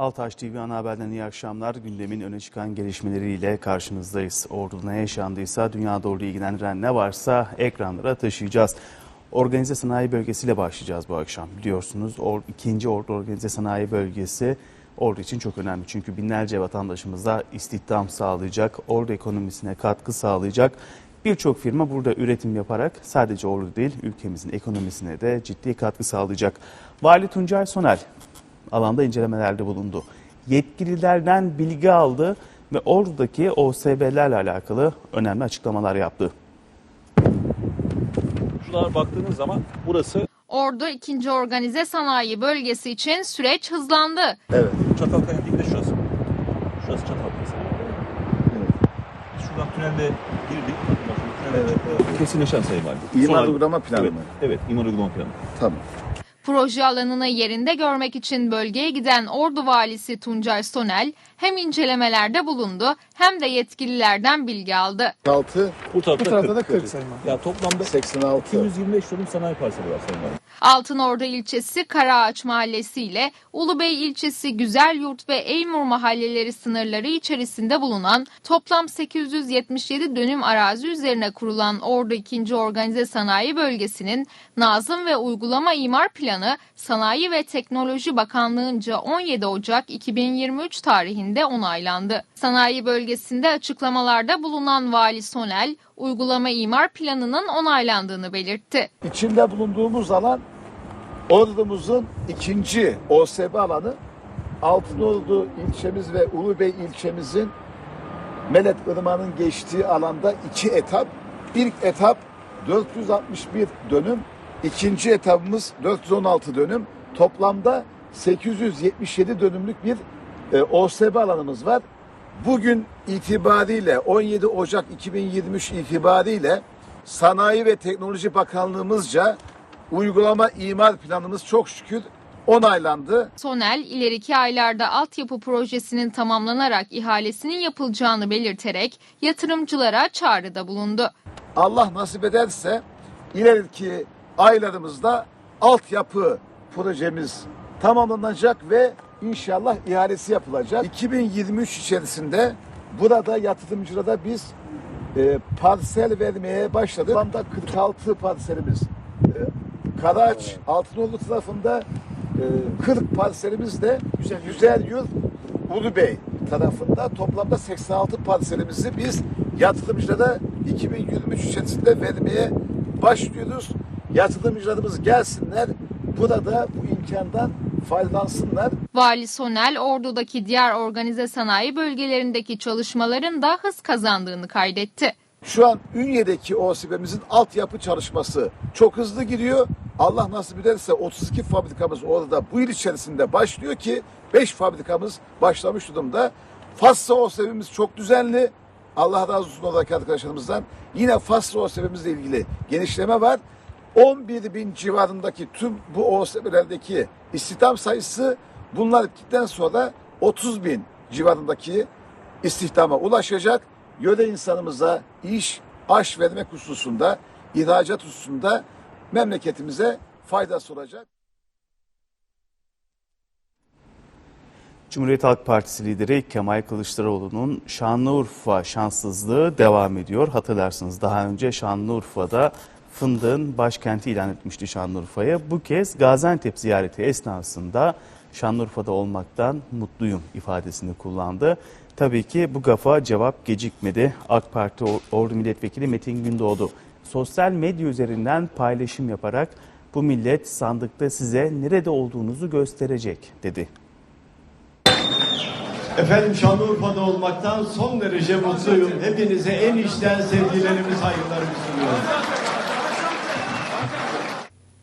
Altaş TV ana haberden iyi akşamlar. Gündemin öne çıkan gelişmeleriyle karşınızdayız. Ordu'da ne yaşandıysa, dünya doğru ilgilendiren ne varsa ekranlara taşıyacağız. Organize sanayi bölgesiyle başlayacağız bu akşam. Biliyorsunuz or, ikinci Ordu Organize Sanayi Bölgesi Ordu için çok önemli. Çünkü binlerce vatandaşımıza istihdam sağlayacak, Ordu ekonomisine katkı sağlayacak. Birçok firma burada üretim yaparak sadece Ordu değil ülkemizin ekonomisine de ciddi katkı sağlayacak. Vali Tuncay Sonel alanda incelemelerde bulundu. Yetkililerden bilgi aldı ve Ordu'daki OSB'lerle alakalı önemli açıklamalar yaptı. Şuralara baktığınız zaman burası Ordu 2. Organize Sanayi Bölgesi için süreç hızlandı. evet. Çatalkaya dibinde şurası. Şurası Çatalkaya. Biz şuradan tünelde girdik. Tünelde çıktık. Kesinleşen sayı var. İmar uygulama planı evet, mı? Evet, imar uygulama planı. Tamam. Proje alanını yerinde görmek için bölgeye giden Ordu Valisi Tuncay Sonel hem incelemelerde bulundu hem de yetkililerden bilgi aldı. 6, Bu tarafta, Bu tarafta 40. da 40 sayın valim. Ya toplamda 86. 225 dönüm sanayi parseli var sayın. Altınordu ilçesi Karaağaç Mahallesi ile Ulubey ilçesi Güzelyurt ve Eymur mahalleleri sınırları içerisinde bulunan toplam 877 dönüm arazi üzerine kurulan Ordu 2. Organize Sanayi Bölgesi'nin Nazım ve Uygulama İmar Planı Sanayi ve Teknoloji Bakanlığı'nca 17 Ocak 2023 tarihinde onaylandı. Sanayi bölgesinde açıklamalarda bulunan Vali Sonel, uygulama imar planının onaylandığını belirtti. İçinde bulunduğumuz alan Ordumuzun ikinci OSB alanı. Altınordu ilçemiz ve Ulubey ilçemizin Melet Irmağı'nın geçtiği alanda iki etap. İlk etap 461 dönüm. ikinci etapımız 416 dönüm. Toplamda 877 dönümlük bir e, OSB alanımız var. Bugün itibariyle 17 Ocak 2023 itibariyle Sanayi ve Teknoloji Bakanlığımızca uygulama imar planımız çok şükür onaylandı. Sonel, ileriki aylarda altyapı projesinin tamamlanarak ihalesinin yapılacağını belirterek yatırımcılara çağrıda bulundu. Allah nasip ederse ileriki aylarımızda altyapı projemiz tamamlanacak ve inşallah ihalesi yapılacak. 2023 içerisinde burada yatırımcılara biz e, parsel vermeye başladık. Toplamda 46 parselimiz. E, Karaağaç, Altınoğlu tarafında e, 40 parselimiz de Güzel Yurt, Ulubey tarafında toplamda 86 parselimizi biz yatırımcılara 2023 içerisinde vermeye başlıyoruz. Yatırımcılarımız gelsinler, burada bu imkandan faydalansınlar. Vali Sonel, Ordu'daki diğer organize sanayi bölgelerindeki çalışmaların da hız kazandığını kaydetti. Şu an Ünye'deki OSB'mizin altyapı çalışması çok hızlı gidiyor. Allah nasip ederse 32 fabrikamız orada bu yıl içerisinde başlıyor ki 5 fabrikamız başlamış durumda. Fasla OSB'miz çok düzenli. Allah razı olsun oradaki arkadaşlarımızdan. Yine Fasla OSB'mizle ilgili genişleme var. 11 bin civarındaki tüm bu OSB'lerdeki istihdam sayısı bunlar bittikten sonra 30 bin civarındaki istihdama ulaşacak. Yöre insanımıza iş, aş vermek hususunda, ihracat hususunda memleketimize faydası olacak. Cumhuriyet Halk Partisi lideri Kemal Kılıçdaroğlu'nun Şanlıurfa şanssızlığı devam ediyor. Hatırlarsınız daha önce Şanlıurfa'da fındığın başkenti ilan etmişti Şanlıurfa'ya. Bu kez Gaziantep ziyareti esnasında Şanlıurfa'da olmaktan mutluyum ifadesini kullandı. Tabii ki bu gafa cevap gecikmedi. AK Parti Ordu Milletvekili Metin Gündoğdu sosyal medya üzerinden paylaşım yaparak bu millet sandıkta size nerede olduğunuzu gösterecek dedi. Efendim Şanlıurfa'da olmaktan son derece mutluyum. Hepinize en içten sevgilerimi, saygılarımı sunuyorum.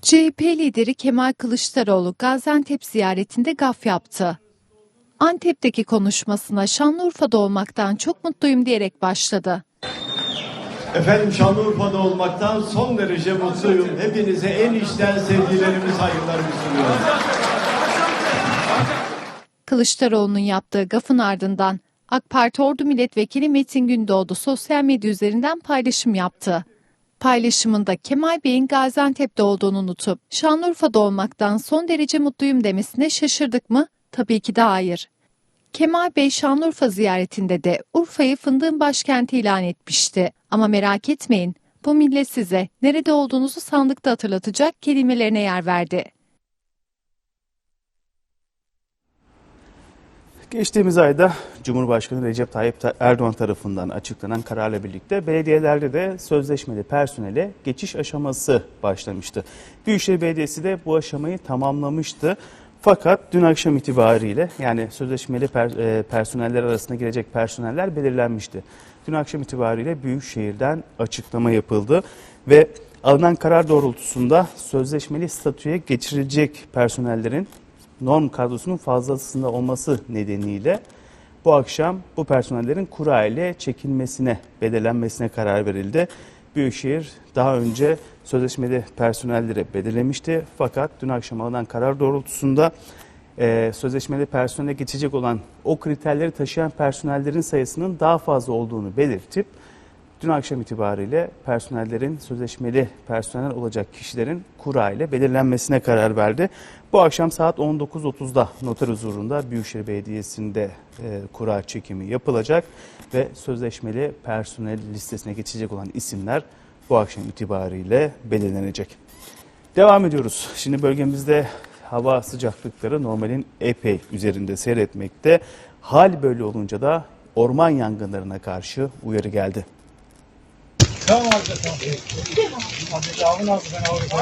CHP lideri Kemal Kılıçdaroğlu Gaziantep ziyaretinde gaf yaptı. Antep'teki konuşmasına Şanlıurfa'da olmaktan çok mutluyum diyerek başladı. Efendim Şanlıurfa'da olmaktan son derece mutluyum. Hepinize en içten sevgilerimi, saygılarımı sunuyorum. Kılıçdaroğlu'nun yaptığı gafın ardından AK Parti Ordu Milletvekili Metin Gündoğdu sosyal medya üzerinden paylaşım yaptı. Paylaşımında Kemal Bey'in Gaziantep'te olduğunu unutup Şanlıurfa'da olmaktan son derece mutluyum demesine şaşırdık mı? Tabii ki de hayır. Kemal Bey Şanlıurfa ziyaretinde de Urfa'yı fındığın başkenti ilan etmişti. Ama merak etmeyin, bu millet size nerede olduğunuzu sandıkta hatırlatacak kelimelerine yer verdi. Geçtiğimiz ayda Cumhurbaşkanı Recep Tayyip Erdoğan tarafından açıklanan kararla birlikte belediyelerde de sözleşmeli personele geçiş aşaması başlamıştı. Büyükşehir Belediyesi de bu aşamayı tamamlamıştı. Fakat dün akşam itibariyle yani sözleşmeli e, personeller arasında girecek personeller belirlenmişti. Dün akşam itibariyle Büyükşehir'den açıklama yapıldı ve alınan karar doğrultusunda sözleşmeli statüye geçirilecek personellerin norm kadrosunun fazlasında olması nedeniyle bu akşam bu personellerin kura ile çekilmesine, belirlenmesine karar verildi. Büyükşehir daha önce sözleşmeli personelleri belirlemişti. Fakat dün akşam alınan karar doğrultusunda e, sözleşmeli personele geçecek olan o kriterleri taşıyan personellerin sayısının daha fazla olduğunu belirtip Dün akşam itibariyle personellerin sözleşmeli personel olacak kişilerin kura ile belirlenmesine karar verdi. Bu akşam saat 19.30'da noter huzurunda Büyükşehir Belediyesi'nde e, kura çekimi yapılacak ve sözleşmeli personel listesine geçecek olan isimler bu akşam itibariyle belirlenecek. Devam ediyoruz. Şimdi bölgemizde hava sıcaklıkları normalin epey üzerinde seyretmekte. Hal böyle olunca da orman yangınlarına karşı uyarı geldi.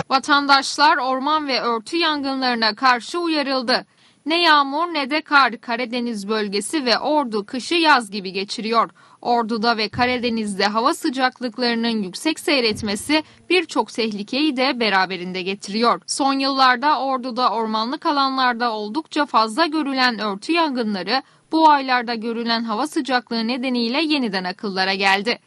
Vatandaşlar orman ve örtü yangınlarına karşı uyarıldı. Ne yağmur ne de kar Karadeniz bölgesi ve Ordu kışı yaz gibi geçiriyor. Ordu'da ve Karadeniz'de hava sıcaklıklarının yüksek seyretmesi birçok tehlikeyi de beraberinde getiriyor. Son yıllarda Ordu'da ormanlık alanlarda oldukça fazla görülen örtü yangınları bu aylarda görülen hava sıcaklığı nedeniyle yeniden akıllara geldi.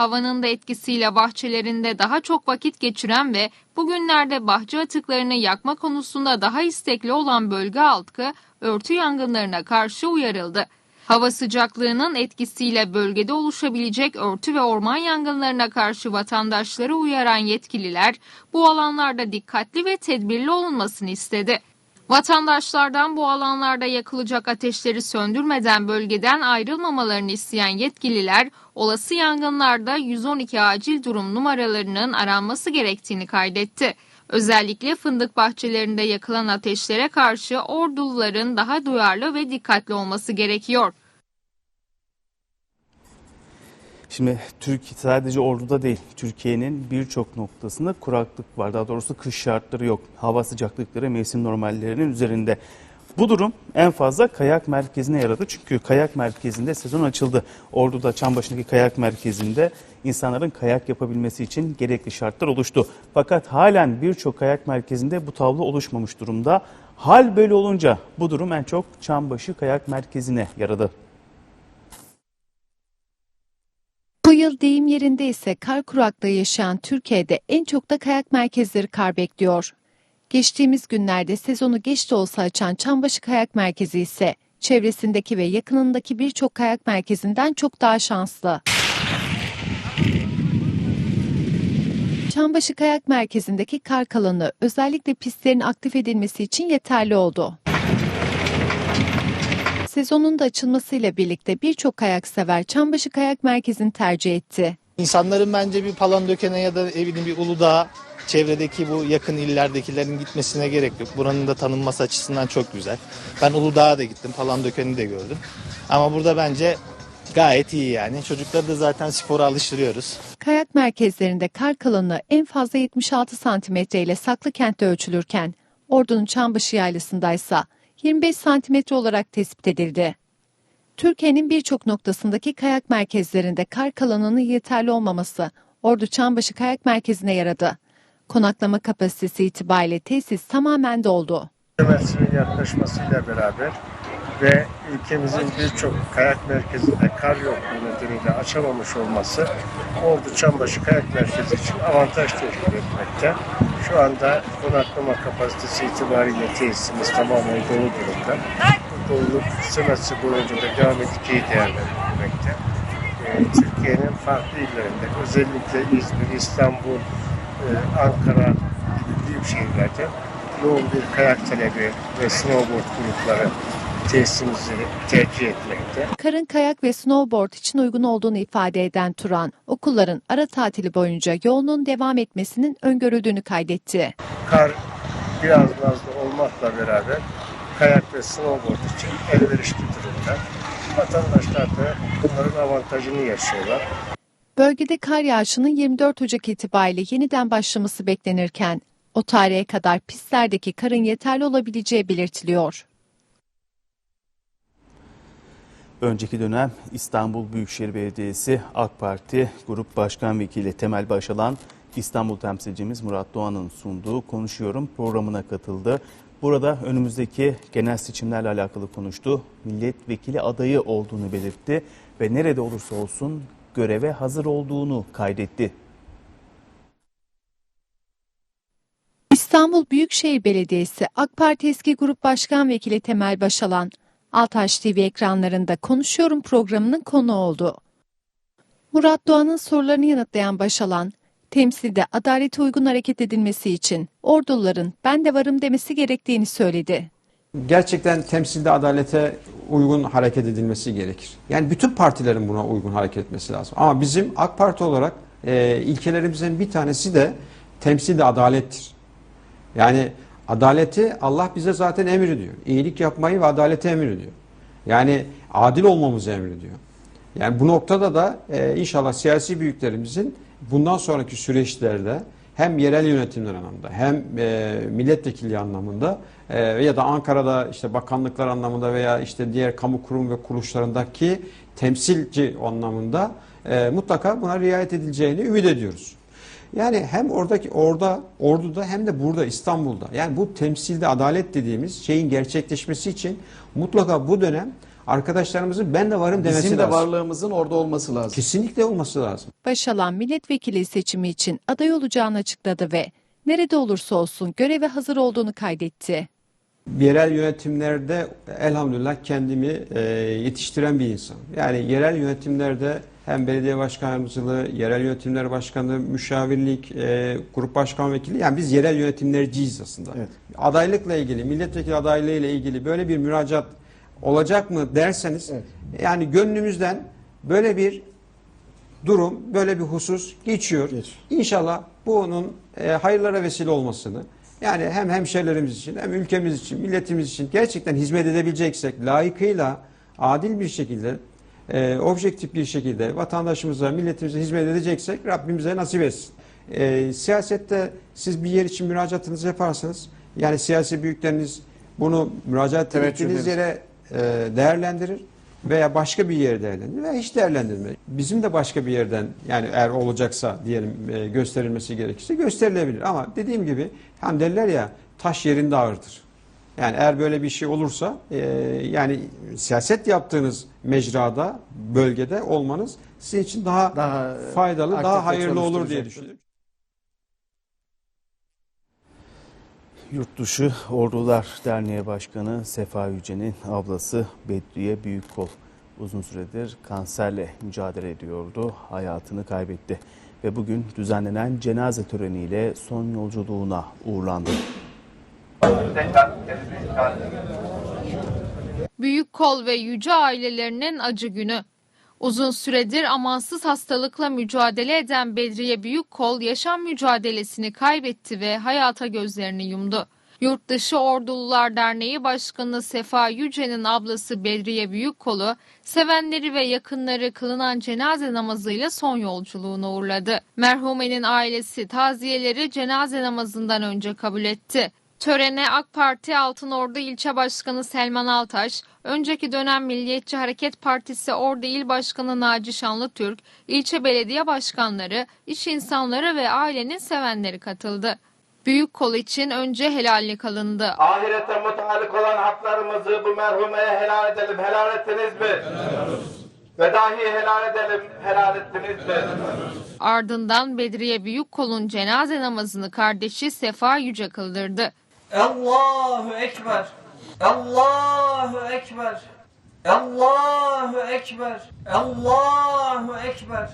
Havanın da etkisiyle bahçelerinde daha çok vakit geçiren ve bugünlerde bahçe atıklarını yakma konusunda daha istekli olan bölge halkı örtü yangınlarına karşı uyarıldı. Hava sıcaklığının etkisiyle bölgede oluşabilecek örtü ve orman yangınlarına karşı vatandaşları uyaran yetkililer bu alanlarda dikkatli ve tedbirli olunmasını istedi. Vatandaşlardan bu alanlarda yakılacak ateşleri söndürmeden bölgeden ayrılmamalarını isteyen yetkililer olası yangınlarda 112 acil durum numaralarının aranması gerektiğini kaydetti. Özellikle fındık bahçelerinde yakılan ateşlere karşı orduluların daha duyarlı ve dikkatli olması gerekiyor. Şimdi Türkiye sadece Ordu'da değil, Türkiye'nin birçok noktasında kuraklık var. Daha doğrusu kış şartları yok. Hava sıcaklıkları mevsim normallerinin üzerinde. Bu durum en fazla kayak merkezine yaradı. Çünkü kayak merkezinde sezon açıldı. Ordu'da Çambaşı'ndaki kayak merkezinde insanların kayak yapabilmesi için gerekli şartlar oluştu. Fakat halen birçok kayak merkezinde bu tablo oluşmamış durumda. Hal böyle olunca bu durum en çok Çambaşı kayak merkezine yaradı. Bu yıl deyim yerinde ise kar kuraklığı yaşayan Türkiye'de en çok da kayak merkezleri kar bekliyor. Geçtiğimiz günlerde sezonu geç de olsa açan Çambaşı Kayak Merkezi ise çevresindeki ve yakınındaki birçok kayak merkezinden çok daha şanslı. Çambaşı Kayak Merkezi'ndeki kar kalanı özellikle pistlerin aktif edilmesi için yeterli oldu. Sezonun da açılmasıyla birlikte birçok kayak sever Çambaşı Kayak Merkezi'ni tercih etti. İnsanların bence bir Palandöken'e ya da evinin bir Uludağ'a çevredeki bu yakın illerdekilerin gitmesine gerek yok. Buranın da tanınması açısından çok güzel. Ben Uludağ'a da gittim, Palandöken'i de gördüm. Ama burada bence gayet iyi yani. Çocukları da zaten spora alıştırıyoruz. Kayak merkezlerinde kar kalınlığı en fazla 76 santimetre ile saklı kentte ölçülürken Ordu'nun Çambaşı Yaylası'ndaysa 25 santimetre olarak tespit edildi. Türkiye'nin birçok noktasındaki kayak merkezlerinde kar kalınlığının yeterli olmaması Ordu Çambaşı Kayak Merkezi'ne yaradı. Konaklama kapasitesi itibariyle tesis tamamen doldu. mevsimin yaklaşmasıyla beraber ve ülkemizin birçok kayak merkezinde kar yokluğu nedeniyle açamamış olması Ordu Çambaşı Kayak Merkezi için avantaj teşkil etmekte. Şu anda konaklama kapasitesi itibariyle tesisimiz tamamen dolu durumda. Bu doluluk sırası boyunca da devam edeceği değerlendirilmekte. Ee, Türkiye'nin farklı illerinde özellikle İzmir, İstanbul, e, Ankara gibi büyük şehirlerde yoğun bir kayak talebi ve snowboard grupları tesisimizi tercih etmekte. Karın kayak ve snowboard için uygun olduğunu ifade eden Turan, okulların ara tatili boyunca yoğunluğun devam etmesinin öngörüldüğünü kaydetti. Kar biraz nazlı olmakla beraber kayak ve snowboard için elverişli durumda. Vatandaşlar da bunların avantajını yaşıyorlar. Bölgede kar yağışının 24 Ocak itibariyle yeniden başlaması beklenirken, o tarihe kadar pistlerdeki karın yeterli olabileceği belirtiliyor. Önceki dönem İstanbul Büyükşehir Belediyesi AK Parti Grup Başkan Vekili Temel Başalan İstanbul temsilcimiz Murat Doğan'ın sunduğu Konuşuyorum programına katıldı. Burada önümüzdeki genel seçimlerle alakalı konuştu. Milletvekili adayı olduğunu belirtti ve nerede olursa olsun göreve hazır olduğunu kaydetti. İstanbul Büyükşehir Belediyesi AK Parti eski Grup Başkan Vekili Temel Başalan, Altaş TV ekranlarında Konuşuyorum programının konu oldu. Murat Doğan'ın sorularını yanıtlayan Başalan, temsilde adalete uygun hareket edilmesi için orduların ben de varım demesi gerektiğini söyledi. gerçekten temsilde adalete uygun hareket edilmesi gerekir. Yani bütün partilerin buna uygun hareket etmesi lazım. Ama bizim AK Parti olarak e, ilkelerimizin bir tanesi de temsilde adalettir. Yani adaleti Allah bize zaten emrediyor. İyilik yapmayı ve adaleti emrediyor. Yani adil olmamızı emrediyor. Yani bu noktada da e, inşallah siyasi büyüklerimizin bundan sonraki süreçlerde hem yerel yönetimler anlamında hem e, milletvekili anlamında e, ya da Ankara'da işte bakanlıklar anlamında veya işte diğer kamu kurum ve kuruluşlarındaki temsilci anlamında e, mutlaka buna riayet edileceğini ümit ediyoruz. Yani hem oradaki orada orduda hem de burada İstanbul'da yani bu temsilde adalet dediğimiz şeyin gerçekleşmesi için mutlaka bu dönem arkadaşlarımızın ben de varım demesi Bizim de lazım. varlığımızın orada olması lazım. Kesinlikle olması lazım. Başalan milletvekili seçimi için aday olacağını açıkladı ve nerede olursa olsun göreve hazır olduğunu kaydetti. Yerel yönetimlerde elhamdülillah kendimi e, yetiştiren bir insan. Yani yerel yönetimlerde hem belediye başkanımızlığı, yerel yönetimler başkanlığı, müşavirlik, e, grup başkan vekili yani biz yerel yönetimlerciyiz aslında. Evet. Adaylıkla ilgili, milletvekili adaylığı ile ilgili böyle bir müracaat olacak mı derseniz Evet. yani gönlümüzden böyle bir durum, böyle bir husus geçiyor. Geç. İnşallah bunun e, hayırlara vesile olmasını yani hem hemşerilerimiz için hem ülkemiz için, milletimiz için gerçekten hizmet edebileceksek layıkıyla adil bir şekilde e, objektif bir şekilde vatandaşımıza, milletimize hizmet edeceksek Rabbimize nasip etsin. E, siyasette siz bir yer için müracaatınızı yaparsanız yani siyasi büyükleriniz bunu müracaat Teveccüh ettiğiniz yere e, değerlendirir veya başka bir yere değerlendirir veya hiç değerlendirme. Bizim de başka bir yerden yani eğer olacaksa diyelim e, gösterilmesi gerekirse gösterilebilir. Ama dediğim gibi hani derler ya taş yerinde ağırdır. Yani eğer böyle bir şey olursa e, yani siyaset yaptığınız mecrada, bölgede olmanız sizin için daha, Daha, faydalı, daha hayırlı olur diye çalıştırıcı. düşünüyorum. Yurtdışı Ordular Derneği Başkanı Sefa Yüce'nin ablası Bedriye Büyükkol uzun süredir kanserle mücadele ediyordu. Hayatını kaybetti ve bugün düzenlenen cenaze töreniyle son yolculuğuna uğurlandı. Büyük Kol ve Yüce ailelerinin acı günü. Uzun süredir amansız hastalıkla mücadele eden Bedriye Büyükkol yaşam mücadelesini kaybetti ve hayata gözlerini yumdu. Yurtdışı Ordulular Derneği Başkanı Sefa Yüce'nin ablası Bedriye Büyükkol'u sevenleri ve yakınları kılınan cenaze namazıyla son yolculuğuna uğurladı. Merhumenin ailesi taziyeleri cenaze namazından önce kabul etti. Törene AK Parti Altınordu İlçe Başkanı Selman Altaş, önceki dönem Milliyetçi Hareket Partisi Ordu İl Başkanı Naci Şanlıtürk, ilçe belediye başkanları, iş insanları ve ailenin sevenleri katıldı. Büyük kol için önce helallik alındı. Ahirete mutalik olan haklarımızı bu merhumeye helal edelim. Helal ettiniz mi? Ve dahi helal edelim. Helal ettiniz mi? Ardından Bedriye Büyükkol'un cenaze namazını kardeşi Sefa Yüce kıldırdı. Allahu Ekber. Allahu Ekber. Allahu Ekber. Allahu Ekber.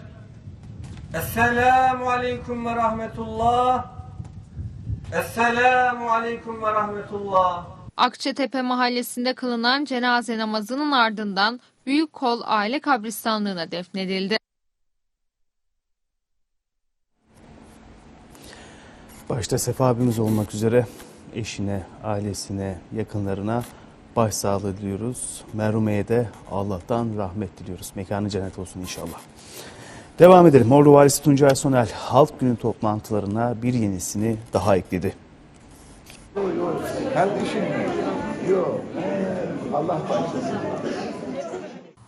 Esselamu Aleyküm ve Rahmetullah. Esselamu Aleyküm ve Rahmetullah. Akçetepe mahallesinde kılınan cenaze namazının ardından Büyük Kol Aile Kabristanlığı'na defnedildi. Başta Sefa abimiz olmak üzere eşine, ailesine, yakınlarına başsağlığı diliyoruz. Merhume'ye de Allah'tan rahmet diliyoruz. Mekanı cennet olsun inşallah. Devam edelim. Ordu Valisi Tuncay Sonel halk günü toplantılarına bir yenisini daha ekledi. Kardeşim yok. Allah başlasın.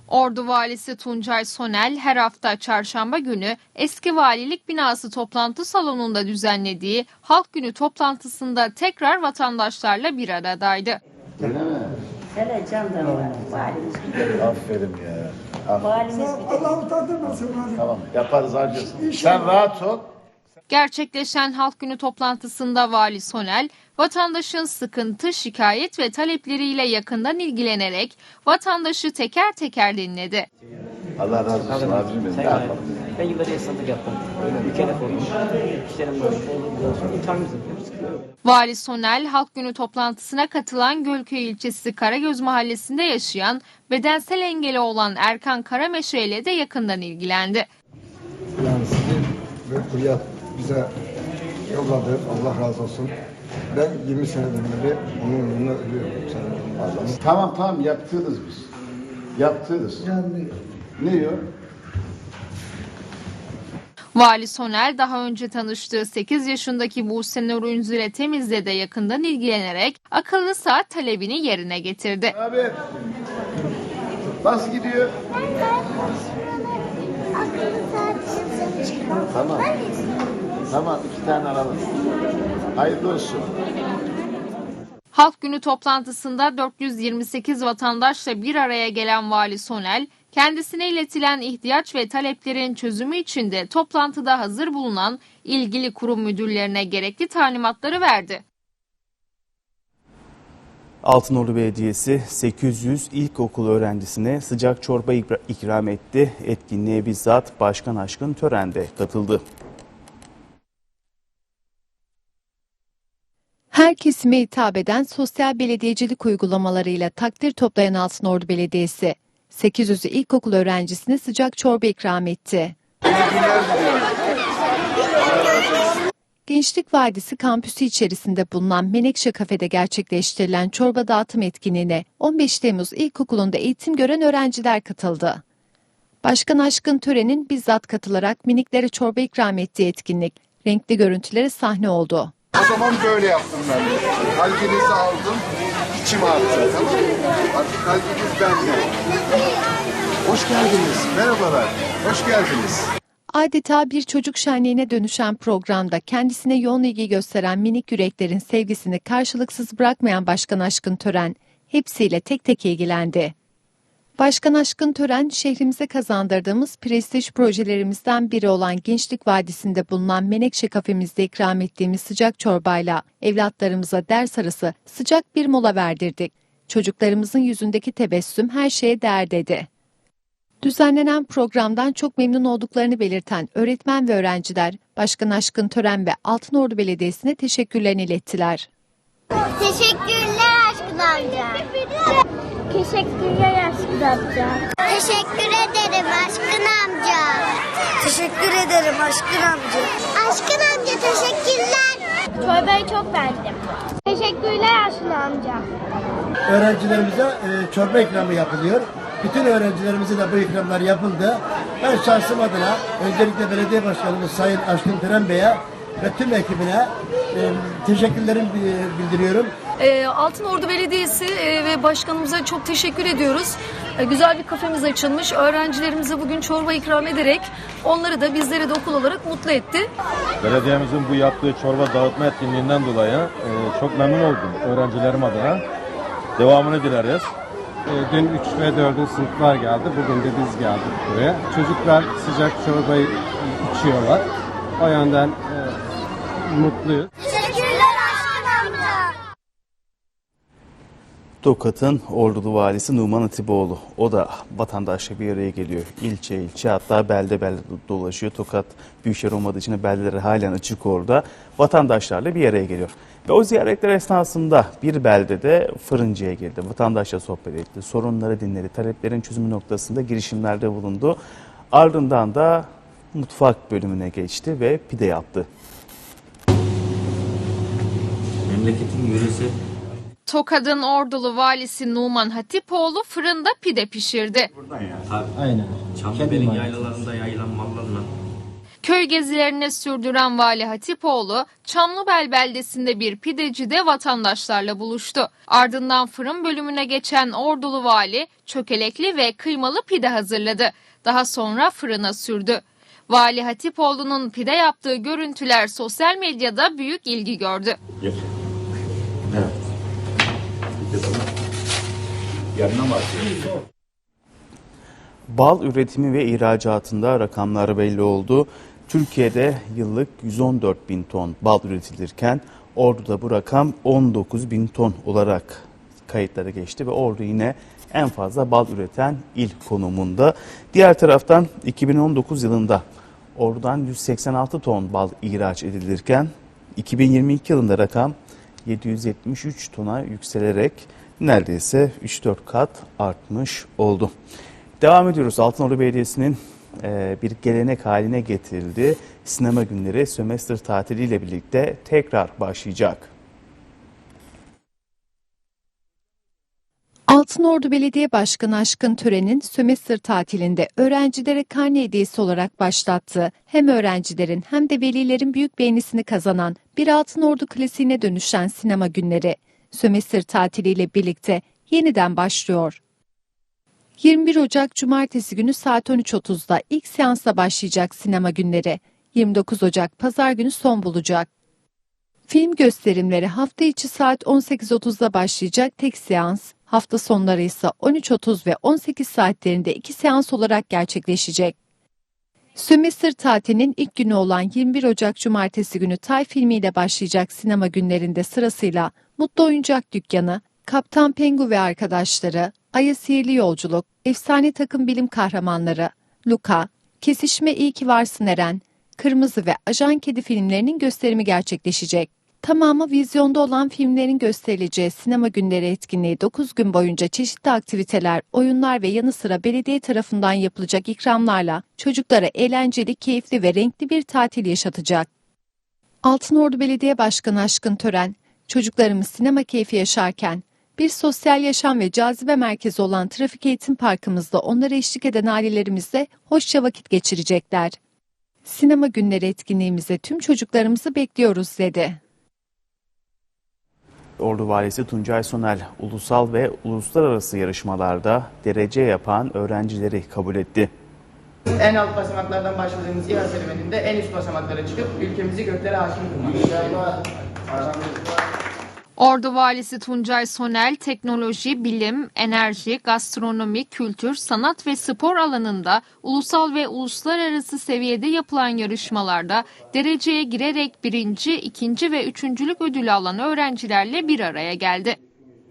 Ordu Valisi Tuncay Sonel her hafta çarşamba günü eski valilik binası toplantı salonunda düzenlediği Halk Günü toplantısında tekrar vatandaşlarla bir aradaydı. Öyle mi? Hele candan valimiz Aferin ya. Aferin. valimiz Allah utandırmasın. Tamam yaparız harcasın. Sen rahat ol. Gerçekleşen Halk Günü toplantısında Vali Sonel, vatandaşın sıkıntı, şikayet ve talepleriyle yakından ilgilenerek vatandaşı teker teker dinledi. Allah razı olsun abicim benim. Ne yapalım? Ben yıllarca esnaflık yaptım. İşlerim böyle sonra imtihanımız yapıyoruz. Vali Sonel, Halk Günü toplantısına katılan Gölköy ilçesi Karagöz mahallesinde yaşayan, bedensel engeli olan Erkan Karameşe ile de yakından ilgilendi. Yani sizi böyle buraya bize yolladı. Allah razı olsun. Ben 20 seneden beri onun yanına ölüyorum. Allah'ım. Tamam tamam yaptınız biz. Yaptınız. Yani Ne yok? Vali Sonel daha önce tanıştığı 8 yaşındaki Buse Nur Ünzüle Temiz'le de yakından ilgilenerek akıllı saat talebini yerine getirdi. Abi. Nasıl gidiyor? Tamam. Tamam iki tane alalım. Hayırlı olsun. Halk Günü toplantısında 428 vatandaşla bir araya gelen Vali Sonel, kendisine iletilen ihtiyaç ve taleplerin çözümü için de toplantıda hazır bulunan ilgili kurum müdürlerine gerekli talimatları verdi. Altınordu Belediyesi 800 ilkokul öğrencisine sıcak çorba ikra- ikram etti. Etkinliğe bizzat Başkan Aşkın törende katıldı. Her kesime hitap eden sosyal belediyecilik uygulamalarıyla takdir toplayan Altınordu Belediyesi, 800 ilkokul öğrencisine sıcak çorba ikram etti. Gençlik Vadisi kampüsü içerisinde bulunan Menekşe Kafede gerçekleştirilen çorba dağıtım etkinliğine 15 Temmuz İlkokulu'nda eğitim gören öğrenciler katıldı. Başkan Aşkın Tören'in bizzat katılarak miniklere çorba ikram ettiği etkinlik, renkli görüntülere sahne oldu. O zaman böyle yaptım ben. Kalbinizi aldım, içime attım. Tamam? Artık kalbiniz bende. Hoş geldiniz. Merhabalar. Hoş geldiniz. Adeta bir çocuk şenliğine dönüşen programda kendisine yoğun ilgi gösteren minik yüreklerin sevgisini karşılıksız bırakmayan Başkan Aşkın Tören, hepsiyle tek tek ilgilendi. Başkan Aşkın Tören, şehrimize kazandırdığımız prestij projelerimizden biri olan Gençlik Vadisi'nde bulunan Menekşe kafemizde ikram ettiğimiz sıcak çorbayla evlatlarımıza ders arası sıcak bir mola verdirdik. Çocuklarımızın yüzündeki tebessüm her şeye değer dedi. Düzenlenen programdan çok memnun olduklarını belirten öğretmen ve öğrenciler, Başkan Aşkın Tören ve Altınordu Belediyesi'ne teşekkürlerini ilettiler. Teşekkürler aşkın amca. Teşekkürler aşkın amca. Teşekkür ederim aşkın amca. Teşekkür ederim aşkın amca. Aşkın amca teşekkürler. Çorbayı çok beğendim. Teşekkürler aşkın amca. Öğrencilerimize e, çorba ikramı yapılıyor. Bütün öğrencilerimize de bu ikramlar yapıldı. Ben şahsım adına öncelikle belediye başkanımız Sayın Aşkın Tören Bey'e ve tüm ekibine e, teşekkürlerimi bildiriyorum. E, Altınordu Belediyesi e, ve başkanımıza çok teşekkür ediyoruz. E, güzel bir kafemiz açılmış. Öğrencilerimize bugün çorba ikram ederek onları da bizleri de okul olarak mutlu etti. Belediyemizin bu yaptığı çorba dağıtma etkinliğinden dolayı e, çok memnun oldum öğrencilerim adına. Devamını dileriz. E, Dün 3 ve 4. sınıflar geldi. Bugün de biz geldik buraya. Çocuklar sıcak çorbayı içiyorlar. O yönden mutluyuz. Teşekkürler aşkın amca. Tokat'ın Ordulu valisi Numan Atiboğlu. O da vatandaşla bir araya geliyor. İlçe ilçe hatta belde belde dolaşıyor. Tokat büyükşehir olmadığı için beldeleri halen açık orada. Vatandaşlarla bir araya geliyor. Ve o ziyaretler esnasında bir beldede fırıncıya girdi. Vatandaşla sohbet etti. Sorunları dinledi. Taleplerin çözümü noktasında girişimlerde bulundu. Ardından da mutfak bölümüne geçti ve pide yaptı. Memleketin yöresi Tokat'ın Ordulu valisi Numan Hatipoğlu fırında pide pişirdi. Aynen. Çamlıbel'in yaylalarında yayılan mallarla Köy gezilerini sürdüren Vali Hatipoğlu, Çamlıbel beldesinde bir pidecide vatandaşlarla buluştu. Ardından fırın bölümüne geçen Ordulu Vali, çökelekli ve kıymalı pide hazırladı. Daha sonra fırına sürdü. Vali Hatipoğlu'nun pide yaptığı görüntüler sosyal medyada büyük ilgi gördü. Evet. Atıyor? Bal üretimi ve ihracatında rakamlar belli oldu. Türkiye'de yıllık 114 bin ton bal üretilirken Ordu'da bu rakam 19 bin ton olarak kayıtlara geçti ve Ordu yine en fazla bal üreten il konumunda. Diğer taraftan 2019 yılında Ordu'dan 186 ton bal ihraç edilirken 2022 yılında rakam 773 tona yükselerek neredeyse 3-4 kat artmış oldu. Devam ediyoruz. Altınordu Belediyesi'nin e, bir gelenek haline getirildi. Sinema günleri sömestr tatiliyle birlikte tekrar başlayacak. Altınordu Belediye Başkanı Aşkın Tören'in sömestr tatilinde öğrencilere karne hediyesi olarak başlattığı hem öğrencilerin hem de velilerin büyük beğenisini kazanan bir Altınordu klasiğine dönüşen sinema günleri sömestr tatiliyle birlikte yeniden başlıyor. 21 Ocak Cumartesi günü saat 13.30'da ilk seansla başlayacak sinema günleri. 29 Ocak Pazar günü son bulacak. Film gösterimleri hafta içi saat 18.30'da başlayacak tek seans, hafta sonları ise 13.30 ve 18 saatlerinde iki seans olarak gerçekleşecek. Sömestr tatilinin ilk günü olan 21 Ocak Cumartesi günü Tay filmiyle başlayacak sinema günlerinde sırasıyla Mutlu Oyuncak Dükkanı, Kaptan Pengu ve arkadaşları, Ay'a Sihirli Yolculuk, Efsane Takım Bilim Kahramanları, Luka, Kesişme İyi Ki Varsın Eren, Kırmızı ve Ajan Kedi filmlerinin gösterimi gerçekleşecek. Tamamı vizyonda olan filmlerin gösterileceği sinema günleri etkinliği 9 gün boyunca çeşitli aktiviteler, oyunlar ve yanı sıra belediye tarafından yapılacak ikramlarla çocuklara eğlenceli, keyifli ve renkli bir tatil yaşatacak. Altınordu Belediye Başkanı Aşkın Tören, çocuklarımız sinema keyfi yaşarken bir sosyal yaşam ve cazibe merkezi olan Trafik Eğitim Parkımızda onlara eşlik eden ailelerimizle hoşça vakit geçirecekler. Sinema günleri etkinliğimize tüm çocuklarımızı bekliyoruz dedi. Ordu Valisi Tuncay Sonel ulusal ve uluslararası yarışmalarda derece yapan öğrencileri kabul etti. En alt basamaklardan başladığımız İHA serüveninde en üst basamaklara çıkıp ülkemizi göklere hakim kılmak. Ordu Valisi Tuncay Sonel, teknoloji, bilim, enerji, gastronomi, kültür, sanat ve spor alanında ulusal ve uluslararası seviyede yapılan yarışmalarda dereceye girerek birinci, ikinci ve üçüncülük ödülü alan öğrencilerle bir araya geldi.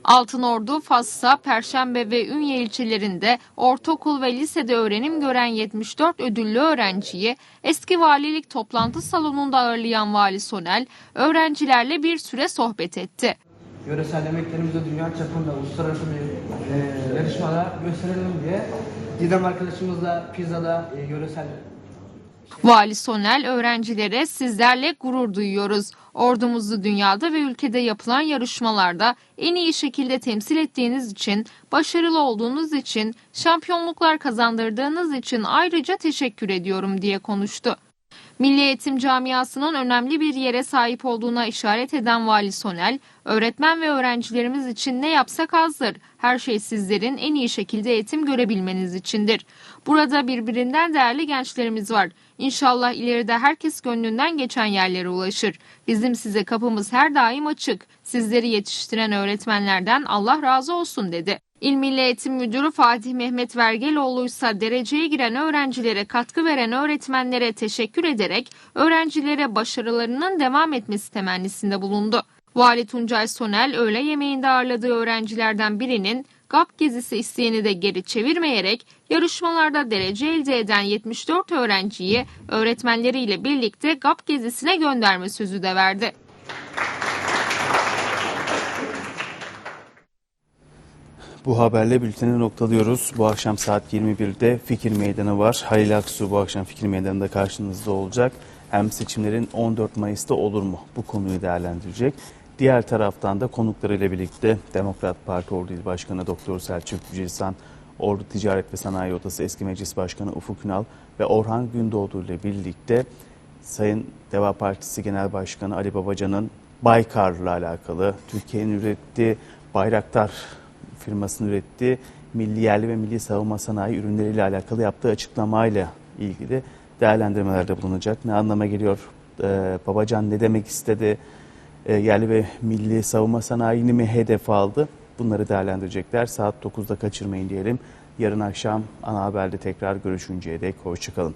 Altınordu, Fassa, Perşembe ve Ünye ilçelerinde ortaokul ve lisede öğrenim gören 74 ödüllü öğrenciyi eski valilik toplantı salonunda ağırlayan Vali Sonel, öğrencilerle bir süre sohbet etti. Yöresel yemeklerimizi dünya çapında uluslararası bir e, yarışmada gösterelim diye Didem arkadaşımızla pizzada e, yöresel Vali Sonel öğrencilere sizlerle gurur duyuyoruz. Ordumuzu dünyada ve ülkede yapılan yarışmalarda en iyi şekilde temsil ettiğiniz için, başarılı olduğunuz için, şampiyonluklar kazandırdığınız için ayrıca teşekkür ediyorum diye konuştu. Milli Eğitim Camiası'nın önemli bir yere sahip olduğuna işaret eden Vali Sonel, öğretmen ve öğrencilerimiz için ne yapsak azdır. Her şey sizlerin en iyi şekilde eğitim görebilmeniz içindir. Burada birbirinden değerli gençlerimiz var. İnşallah ileride herkes gönlünden geçen yerlere ulaşır. Bizim size kapımız her daim açık. Sizleri yetiştiren öğretmenlerden Allah razı olsun dedi. İl Milli Eğitim Müdürü Fatih Mehmet Vergeloğlu ise dereceye giren öğrencilere katkı veren öğretmenlere teşekkür ederek öğrencilere başarılarının devam etmesi temennisinde bulundu. Vali Tuncay Sonel öğle yemeğinde ağırladığı öğrencilerden birinin GAP gezisi isteğini de geri çevirmeyerek yarışmalarda derece elde eden 74 öğrenciyi öğretmenleriyle birlikte GAP gezisine gönderme sözü de verdi. Bu haberle bülteni noktalıyoruz. Bu akşam saat 21'de Fikir Meydanı var. Halil Aksu bu akşam Fikir Meydanı'nda karşınızda olacak. Hem seçimlerin 14 Mayıs'ta olur mu? Bu konuyu değerlendirecek. Diğer taraftan da konuklarıyla birlikte Demokrat Parti Ordu İl Başkanı Doktor Selçuk Yücelisan, Ordu Ticaret ve Sanayi Odası Eski Meclis Başkanı Ufuk Ünal ve Orhan Gündoğdu ile birlikte Sayın Deva Partisi Genel Başkanı Ali Babacan'ın Baykar'la alakalı Türkiye'nin ürettiği Bayraktar firmasının ürettiği milli yerli ve milli savunma sanayi ürünleriyle alakalı yaptığı açıklamayla ilgili değerlendirmelerde bulunacak. Ne anlama geliyor? Ee, Babacan ne demek istedi? Ee, yerli ve milli savunma sanayini mi hedef aldı? Bunları değerlendirecekler. Saat 9'da kaçırmayın diyelim. Yarın akşam ana haberde tekrar görüşünceye dek hoşçakalın.